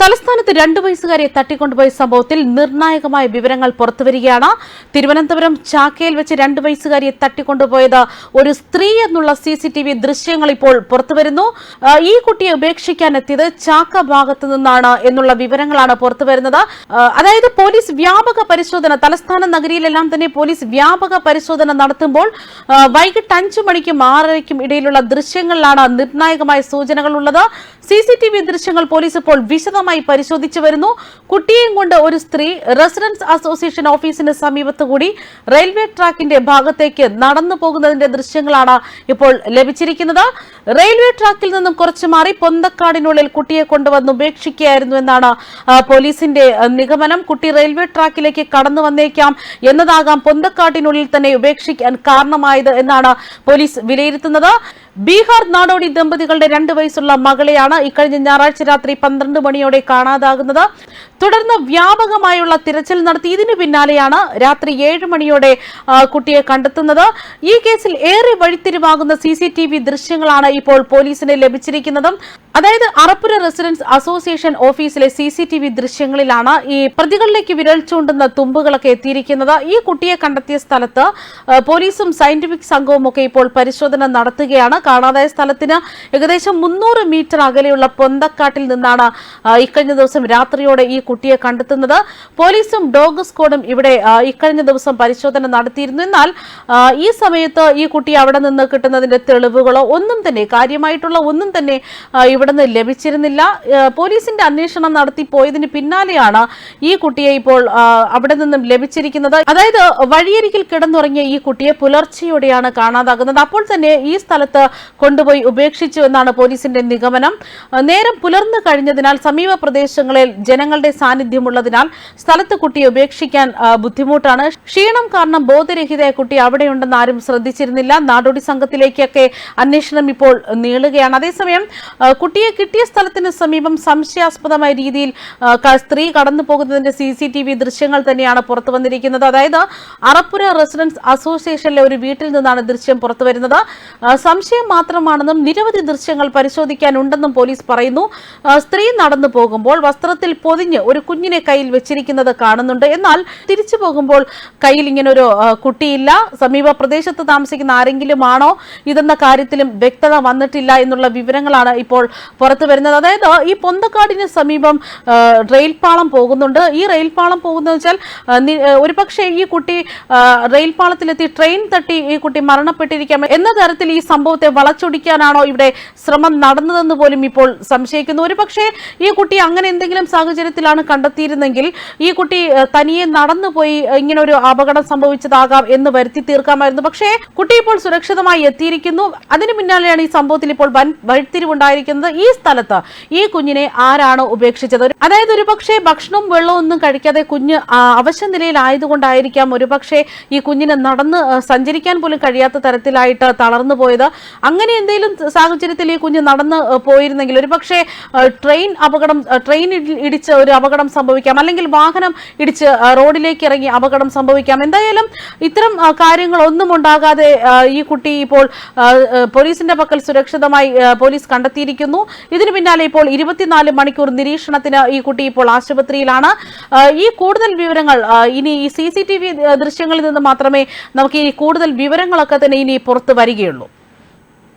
തലസ്ഥാനത്ത് രണ്ടു വയസ്സുകാരെ തട്ടിക്കൊണ്ടുപോയ സംഭവത്തിൽ നിർണായകമായ വിവരങ്ങൾ പുറത്തുവരികയാണ്. തിരുവനന്തപുരം ചാക്കയിൽ വെച്ച് രണ്ടു വയസ്സുകാരിയെ തട്ടിക്കൊണ്ടുപോയത് ഒരു സ്ത്രീ എന്നുള്ള സി സി ടി വി ദൃശ്യങ്ങൾ ഇപ്പോൾ പുറത്തുവരുന്നു. ഈ കുട്ടിയെ ഉപേക്ഷിക്കാൻ എത്തിയത് ചാക്ക ഭാഗത്തു നിന്നാണ് എന്നുള്ള വിവരങ്ങളാണ് പുറത്തുവരുന്നത്. അതായത് പോലീസ് വ്യാപക പരിശോധന തലസ്ഥാന നഗരിയിലെല്ലാം തന്നെ പോലീസ് വ്യാപക പരിശോധന നടത്തുമ്പോൾ വൈകിട്ട് അഞ്ചു മണിക്കും ആറരയ്ക്കും ഇടയിലുള്ള ദൃശ്യങ്ങളിലാണ് നിർണായകമായ സൂചനകൾ ഉള്ളത്. സി സി ടി വി ദൃശ്യങ്ങൾ പോലീസ് ഇപ്പോൾ വിശദമായി പരിശോധിച്ചു വരുന്നു. കുട്ടിയെയും കൊണ്ട് ഒരു സ്ത്രീ റെസിഡൻസ് അസോസിയേഷൻ ഓഫീസിന് സമീപത്ത് കൂടി റെയിൽവേ ട്രാക്കിന്റെ ഭാഗത്തേക്ക് നടന്നു പോകുന്നതിന്റെ ദൃശ്യങ്ങളാണ് ഇപ്പോൾ ലഭിച്ചിരിക്കുന്നത്. റെയിൽവേ ട്രാക്കിൽ നിന്നും കുറച്ചു മാറി പൊന്തക്കാടിനുള്ളിൽ കുട്ടിയെ കൊണ്ടുവന്ന് ഉപേക്ഷിക്കുകയായിരുന്നു എന്നാണ് പോലീസിന്റെ നിഗമനം. കുട്ടി റെയിൽവേ ട്രാക്കിലേക്ക് കടന്നു വന്നേക്കാം എന്നതാകാം പൊന്തക്കാട്ടിനുള്ളിൽ തന്നെ ഉപേക്ഷിക്കാൻ കാരണമായത് എന്നാണ് പോലീസ് വിലയിരുത്തുന്നത്. ബീഹാർ നാടോടി ദമ്പതികളുടെ രണ്ട് വയസ്സുള്ള മകളെയാണ് ഇക്കഴിഞ്ഞ ഞായറാഴ്ച രാത്രി പന്ത്രണ്ട് മണിയോടെ കാണാതാകുന്നത്. തുടർന്ന് വ്യാപകമായുള്ള തിരച്ചിൽ നടത്തി. ഇതിനു പിന്നാലെയാണ് രാത്രി ഏഴ് മണിയോടെ കുട്ടിയെ കണ്ടെത്തുന്നത്. ഈ കേസിൽ ഏറെ വഴിത്തിരിവാകുന്ന സി സി ടി വി ദൃശ്യങ്ങളാണ് ഇപ്പോൾ പോലീസിന് ലഭിച്ചിരിക്കുന്നതും. അതായത് അറപ്പുര റെസിഡൻസ് അസോസിയേഷൻ ഓഫീസിലെ സി സി ടി വി ദൃശ്യങ്ങളിലാണ് ഈ പ്രതികളിലേക്ക് വിരൽ ചൂണ്ടുന്ന തുമ്പുകളൊക്കെ എത്തിയിരിക്കുന്നത്. ഈ കുട്ടിയെ കണ്ടെത്തിയ സ്ഥലത്ത് പോലീസും സയന്റിഫിക് സംഘവും ഒക്കെ ഇപ്പോൾ പരിശോധന നടത്തുകയാണ്. കാണാതായ സ്ഥലത്തിന് ഏകദേശം മുന്നൂറ് മീറ്റർ അകലെയുള്ള പൊന്തക്കാട്ടിൽ നിന്നാണ് ഇക്കഴിഞ്ഞ ദിവസം രാത്രിയോടെ ഈ കുട്ടിയെ കണ്ടെത്തുന്നത്. പോലീസും ഡോഗ് സ്ക്വാഡും ഇവിടെ ഇക്കഴിഞ്ഞ ദിവസം പരിശോധന നടത്തിയിരുന്നു. എന്നാൽ ഈ സമയത്ത് ഈ കുട്ടി അവിടെ നിന്ന് കിട്ടുന്നതിന്റെ തെളിവുകളോ ഒന്നും തന്നെ കാര്യമായിട്ടുള്ള ഒന്നും തന്നെ ഇവിടെ ലഭിച്ചിരുന്നില്ല. പോലീസിന്റെ അന്വേഷണം നടത്തി പോയതിന് പിന്നാലെയാണ് ഈ കുട്ടിയെ ഇപ്പോൾ അവിടെ നിന്നും ലഭിച്ചിരിക്കുന്നത്. അതായത് വഴിയരികിൽ കിടന്നുറങ്ങിയ ഈ കുട്ടിയെ പുലർച്ചെയോടെയാണ് കാണാതാകുന്നത്. അപ്പോൾ തന്നെ ഈ സ്ഥലത്ത് കൊണ്ടുപോയി ഉപേക്ഷിച്ചു എന്നാണ് പോലീസിന്റെ നിഗമനം. നേരം പുലർന്നു കഴിഞ്ഞതിനാൽ സമീപ പ്രദേശങ്ങളിൽ ജനങ്ങളുടെ സാന്നിധ്യമുള്ളതിനാൽ സ്ഥലത്ത് കുട്ടിയെ ഉപേക്ഷിക്കാൻ ബുദ്ധിമുട്ടാണ്. ക്ഷീണം കാരണം ബോധരഹിതയായ കുട്ടി അവിടെയുണ്ടെന്ന് ആരും ശ്രദ്ധിച്ചിരുന്നില്ല. നാടോടി സംഘത്തിലേക്കൊക്കെ അന്വേഷണം ഇപ്പോൾ നീളുകയാണ്. അതേസമയം കുട്ടിയെ കിട്ടിയ സ്ഥലത്തിന് സമീപം സംശയാസ്പദമായ രീതിയിൽ സ്ത്രീ കടന്നു പോകുന്നതിന്റെ സി സി ടി വി ദൃശ്യങ്ങൾ തന്നെയാണ് പുറത്തു വന്നിരിക്കുന്നത്. അതായത് അറപ്പുര റെസിഡൻസ് അസോസിയേഷനിലെ ഒരു വീട്ടിൽ നിന്നാണ് ദൃശ്യം പുറത്തു വരുന്നത്. ആ, സംശയം മാത്രമാണെന്നും നിരവധി ദൃശ്യങ്ങൾ പരിശോധിക്കാനുണ്ടെന്നും പോലീസ് പറയുന്നു. സ്ത്രീ നടന്നു പോകുമ്പോൾ വസ്ത്രത്തിൽ പൊതിഞ്ഞ് ഒരു കുഞ്ഞിനെ കയ്യിൽ വെച്ചിരിക്കുന്നത് കാണുന്നുണ്ട്. എന്നാൽ തിരിച്ചു പോകുമ്പോൾ കയ്യിൽ ഇങ്ങനൊരു കുട്ടിയില്ല. സമീപ പ്രദേശത്ത് താമസിക്കുന്ന ആരെങ്കിലും ആണോ ഇതെന്ന കാര്യത്തിലും വ്യക്തത വന്നിട്ടില്ല എന്നുള്ള വിവരങ്ങളാണ് ഇപ്പോൾ പുറത്തു വരുന്നത്. അതായത് ഈ പൊന്തക്കാടിന് സമീപം റെയിൽപാളം പോകുന്നുണ്ട്. ഈ റെയിൽപാളം പോകുന്നത് വെച്ചാൽ ഒരുപക്ഷെ ഈ കുട്ടി റെയിൽപാളത്തിലെത്തി ട്രെയിൻ തട്ടി ഈ കുട്ടി മരണപ്പെട്ടിരിക്കാം. എന്ന തരത്തിൽ ഈ സംഭവത്തെ വളച്ചൊടിക്കാനാണോ ഇവിടെ ശ്രമം നടന്നതെന്ന് പോലും ഇപ്പോൾ സംശയിക്കുന്നു. ഒരുപക്ഷെ ഈ കുട്ടി അങ്ങനെ എന്തെങ്കിലും സാഹചര്യത്തിലാണ് കണ്ടെത്തിയിരുന്നെങ്കിൽ ഈ കുട്ടി തനിയെ നടന്നുപോയി ഇങ്ങനെ ഒരു അപകടം സംഭവിച്ചതാകാം എന്ന് വരുത്തി തീർക്കാമായിരുന്നു. പക്ഷേ കുട്ടി ഇപ്പോൾ സുരക്ഷിതമായി എത്തിയിരിക്കുന്നു. അതിന് പിന്നാലെയാണ് ഈ സംഭവത്തിൽ ഇപ്പോൾ വൻ വഴിത്തിരിവുണ്ടായിരിക്കുന്നത്. ഈ സ്ഥലത്ത് ഈ കുഞ്ഞിനെ ആരാണ് ഉപേക്ഷിച്ചത്? ഒരു- അതായത് ഒരുപക്ഷെ ഭക്ഷണവും വെള്ളവും ഒന്നും കഴിക്കാതെ കുഞ്ഞ് അവശ്യ അവശ നിലയിലായതുകൊണ്ടായിരിക്കാം ഒരുപക്ഷെ ഈ കുഞ്ഞിനെ നടന്ന് സഞ്ചരിക്കാൻ പോലും കഴിയാത്ത തരത്തിലായിട്ട് തളർന്നു പോയത് അങ്ങനെ എന്തെങ്കിലും സാഹചര്യത്തിൽ ഈ കുഞ്ഞ് നടന്ന് പോയിരുന്നെങ്കിൽ ഒരു പക്ഷേ ട്രെയിൻ അപകടം ട്രെയിൻ ഇടി- ഇടിച്ച് ഒരു അപകടം സംഭവിക്കാം. അല്ലെങ്കിൽ വാഹനം ഇടിച്ച് റോഡിലേക്ക് ഇറങ്ങി അപകടം സംഭവിക്കാം. എന്തായാലും ഇത്തരം കാര്യങ്ങൾ ഒന്നും ഉണ്ടാകാതെ ഈ കുട്ടി ഇപ്പോൾ പോലീസിന്റെ പക്കൽ സുരക്ഷിതമായി പോലീസ് കണ്ടെത്തിയിരിക്കുന്നു. ഇതിനു പിന്നാലെ ഇപ്പോൾ ഇരുപത്തിനാല് മണിക്കൂർ നിരീക്ഷണത്തിന് ഈ കുട്ടി ഇപ്പോൾ ആശുപത്രിയിലാണ്. ഈ കൂടുതൽ വിവരങ്ങൾ ഇനി ഈ സി ദൃശ്യങ്ങളിൽ നിന്ന് മാത്രമേ നമുക്ക് ഈ കൂടുതൽ വിവരങ്ങളൊക്കെ തന്നെ ഇനി പുറത്തു വരികയുള്ളൂ.